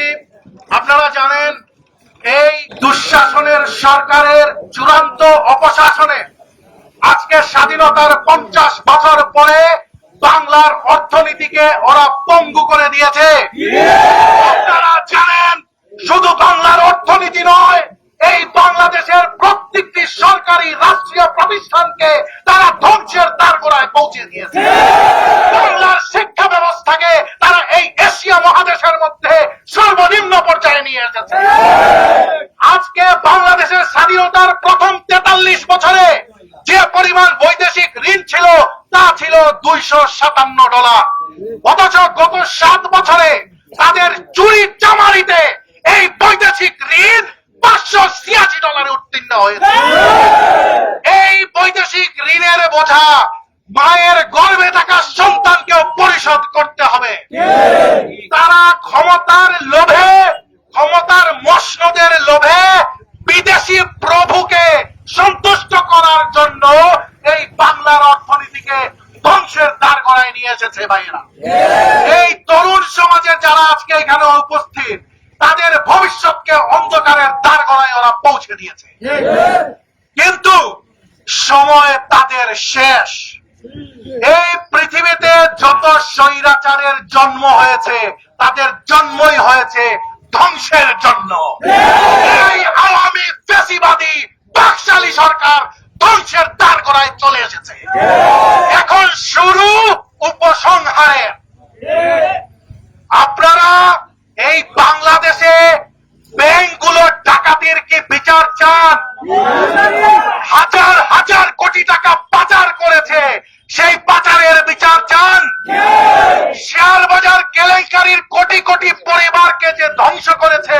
সভাপতি আপনারা জানেন, এই দুঃশাসনের সরকারের চূড়ান্ত অপশাসনে আজকে স্বাধীনতার পঞ্চাশ বছর পরে বাংলার অর্থনীতিকে ওরা পঙ্গু করে দিয়েছে। আপনারা জানেন, শুধু বাংলার অর্থনীতি নয়, এই বাংলাদেশের প্রত্যেকটি সরকারি রাষ্ট্রীয় প্রতিষ্ঠানকে তারা ধ্বংসের তার গোড়ায় পৌঁছে দিয়েছে। নিয়ে এসেছে আজকে বাংলাদেশের স্বাধীনতার প্রথম তেতাল্লিশ বছরে যে পরিমাণ বৈদেশিক ঋণ ছিল, তা ছিল দুইশো সাতান্ন ডলার। অথচ গত সাত বছরে তাদের চুরি চামারিতে এই বৈদেশিক ঋণ পাঁচশো ছিয়াশি ডলারে উত্তীর্ণ হয়েছে। এই বৈদেশিক ঋণের বোঝা মায়ের গর্ভে থাকা সন্তানকেও পরিশোধ করতে হবে তারা ক্ষমতার লোভে ক্ষমতার মসনদের লোভে বিদেশি প্রভুকে সন্তুষ্ট করার জন্য এই বাংলার অর্থনীতিকে ধ্বংসের দ্বার এসেছে ভাইয়েরা। এই তরুণ সমাজের যারা আজকে এখানে উপস্থিত, তাদের ভবিষ্যৎকে অন্ধকারের দ্বার গড়ায় ওরা পৌঁছে দিয়েছে। কিন্তু সময় তাদের শেষ। এই পৃথিবীতে যত স্বৈরাচারের জন্ম হয়েছে, তাদের জন্মই হয়েছে ধ্বংসের জন্য। এই যে ধ্বংস করেছে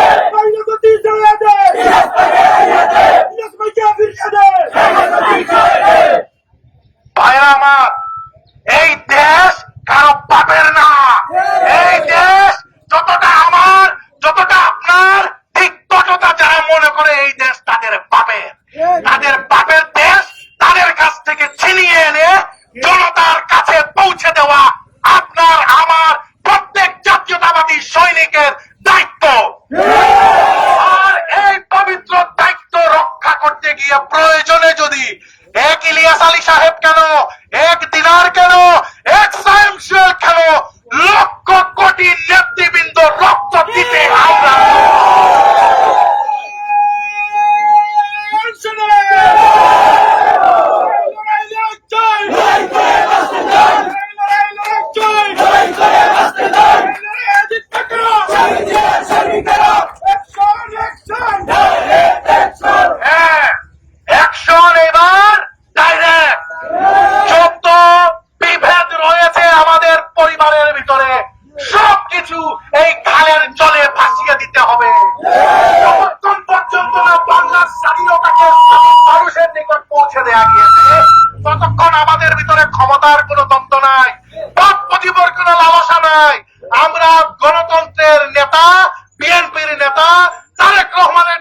Eu próxima. কিছু এই খালের জলে ভাসিয়ে দিতে হবে। যতক্ষণ পর্যন্ত না বাংলার স্বাধীনতাকে মানুষের নিকট পৌঁছে দেয়া গিয়েছে, ততক্ষণ আমাদের ভিতরে ক্ষমতার কোনো দ্বন্দ্ব নাই, পথ প্রতিবর কোনো লালসা নাই। আমরা গণতন্ত্রের নেতা, বিএনপির নেতা, তারেক রহমানের